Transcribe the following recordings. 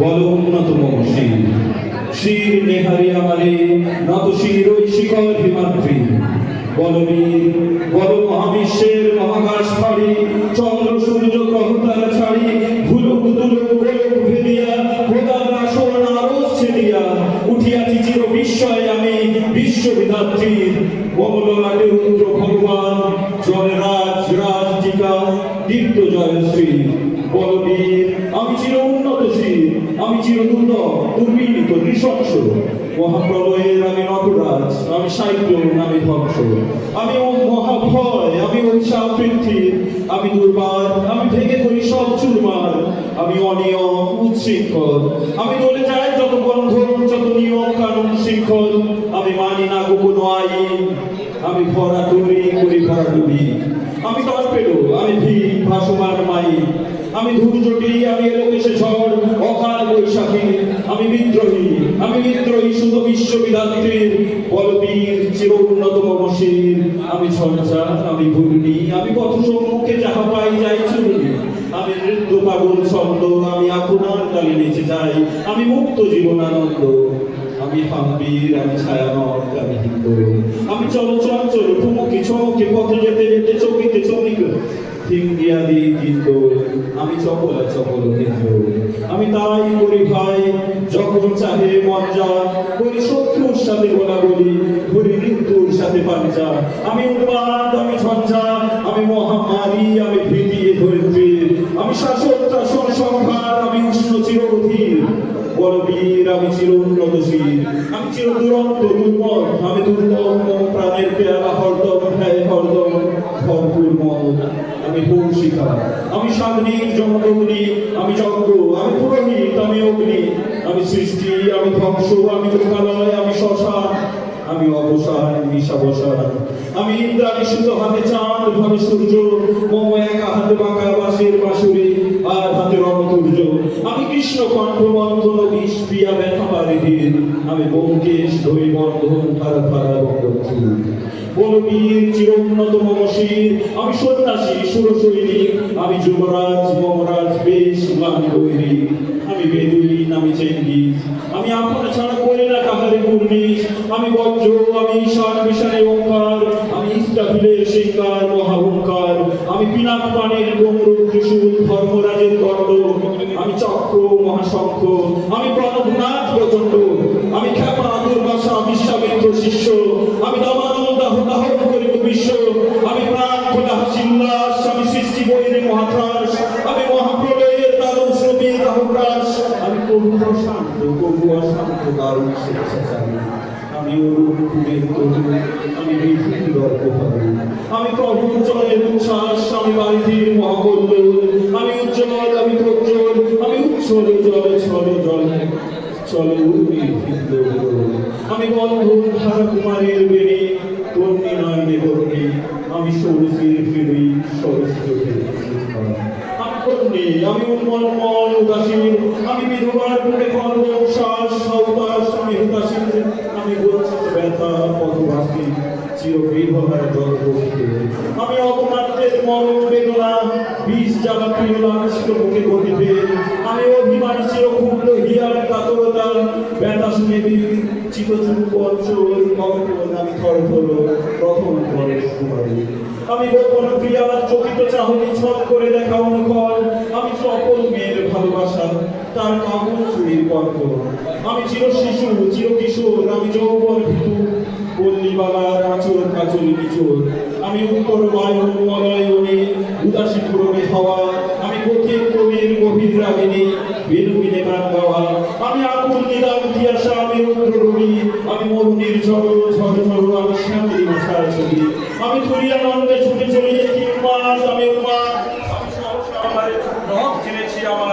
বল উন্নতম শির শির নেহারি আমারে নত শির ওই শিখর হিমাদ্রি। বলবীর বল মহাবিশ্বের মহাকাশ ফাড়ি, চন্দ্র, সূর্য গ্রহ তারা ছাড়ি, ভুলুক, দুলুক, গোলক ভেদিয়া খোদার আসন আরস ছেড়িয়া উঠিয়াছি চির বিস্ময় আমি বিশ্ববিধাত্রীর। কমলনাটে রুদ্র ভগবান আমি চির দুর্লভ দুর্বিনীত নৃশংস। মহাপ্রলয়ের আমি নটরাজ, আমি সাইক্লোন, আমি ধ্বংস। আমি মহাভয়, আমি উৎসাহ পৃথ্বী আমি দুর্বার, আমি ভেঙে করি সব চুরমার। আমি অনিয়ম, উচ্ছৃঙ্খল। আমি বলে যাই যত বন্ধন, যত নিয়ম কানুন শৃঙ্খল। আমি মানি না কোনো আইন। আমি ভরা ডুবি করি ভরা ডুবি আমি টর্পেডো আমি ভিড় ভাসমান মাই আমি ধূর্যটি আমি এলোকেশে ঝড় অকাল বৈশাখী আমি বিদ্রোহী আমি বিদ্রোহী শুধু বিশ্ববিধাত্রীর বলবীর চির উন্নতম মশির আমি ঝঞ্ঝা আমি ঘূর্ণি আমি পথ সম্মুখে যাহা পাই যাই আমি নৃত্য পাগল ছন্দ, আমি আপনার কালে নেচে যাই। আমি মুক্ত জীবনানন্দ, আমি হাম্বির আমি ছায়ানট আমি হিন্দু। আমি চল চঞ্চল ঠুমুকি চমকে পথে যেতে যেতে চকিতে চমিক থিঙ্গিয়া দি কিন্তু আমি চপলা চপল হিন্দু আমি তাই করি ভাই, যখন চাহে মন যা করি শত্রুর সাথে বলা বলি করি মৃত্যুর সাথে পাঞ্জা। আমি উন্মাদ আমি ঝঞ্ঝা, আমি মহামারী, আমি ভীতি, এ আমি শাসক শাসন সংহার আমি উষ্ণ চিরধীর বড় বীর, আমি চির উন্নতশীল আমি চির দুরন্ত দুর্মত আমি দুর্দম প্রাণের পেয়ালা হরদম, হ্যায়, হরদম, ভরপুর মত আমি কৌশিকা আমি সাগ্নিক জমদগ্নি আমি যজ্ঞ আমি পুরোহিত, আমি অগ্নি, আমি সৃষ্টি, আমি ধ্বংস, আমি লোকালয় আমি শ্মশান, আমি অবসান মিশাবসান আমি ইন্দ্রাণী সুতো হাতে চাঁদ ভাবে সূর্য, মম একা হাতে বাঁকা বাঁশের বাঁশুরি, আর হাতে রণতুর্য। আমি কৃষ্ণ কণ্ঠ বন্ধন বিষ প্রিয়া ব্যথা বারিধীর আমি ব্যোমকেশ ধরি বন্ধন ধারা ধারা বঙ্গবন্ধু আমি সন্ন্যাসী, সুরসৈনিক। আমি আমি বিশানে ওঙ্কার আমি পিনাক পানের ধর্মরাজের দণ্ড। আমি চক্র, মহাশঙ্খ। আমি প্রণবনাথ প্রচণ্ড। আমি খ্যাপা দুর্বাসা, বিশ্বামিত্র শিষ্য। আমি কবু শান্ত, কবু অশান্ত দারুণ স্বেচ্ছাচারী। আমি আমি বিধির গর্ভভাবু আমি প্রভুচরের উচ্ছ্বাস, আমি মহাকল্য। আমি উজ্জ্বল, আমি প্রজ্জ্বল, আমি জল জল চলো আমি ধারা কুমারের বেড়ে আমি আমি বিধবার বুকে খন্ড শ্বাস সৌদাস আমি হুদাসীন আমি বঞ্চিত ব্যথা পথবাসী জলপক্ষে আমি বেদনা, বিষ জ্বালা প্রিয় আমি অভিমানী চির ক্ষুদ্র হিয়ার কাতরতা। ব্যথা শুনে চিরচুপ অঞ্চল আমি থর ধর প্রথম কুমারী আমি গোপন ক্রিয়ার চকিত চাহনি ছল করে দেখা অনুকল। আমি সকল তার কামন চুরির কর্ক আমি চির শিশু, চির কিশোর, আমি যৌবন ভিতু। পল্লীবালার আচর কাচল নিচোর আমি উত্তর বায়ু মলয়নী উদাসী পুরমে হাওয়া। আমি পথিক কবির গভীর রাগিনী বেনুবিনে গান গাওয়া। আমি আকুল নিদান দিয়াসা আমি রুদ্র রবি। আমি মরুনির ঝড় ঝড় ঝড় আমি শ্যামলি মাছার ছবি। আমি তুরিয়ানন্দে ছুটে চলে যেতে উন্মাদ আমি উন্মাদ আমি সহসা আমার রব চিনেছি আমার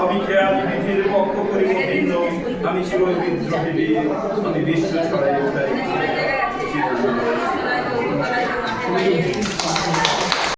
আমি খেয়ালি বিধির পক্ষ করিব ভিন্ন আমি শিব বিদ্রোহী আমি বিশ্ব ছড়াই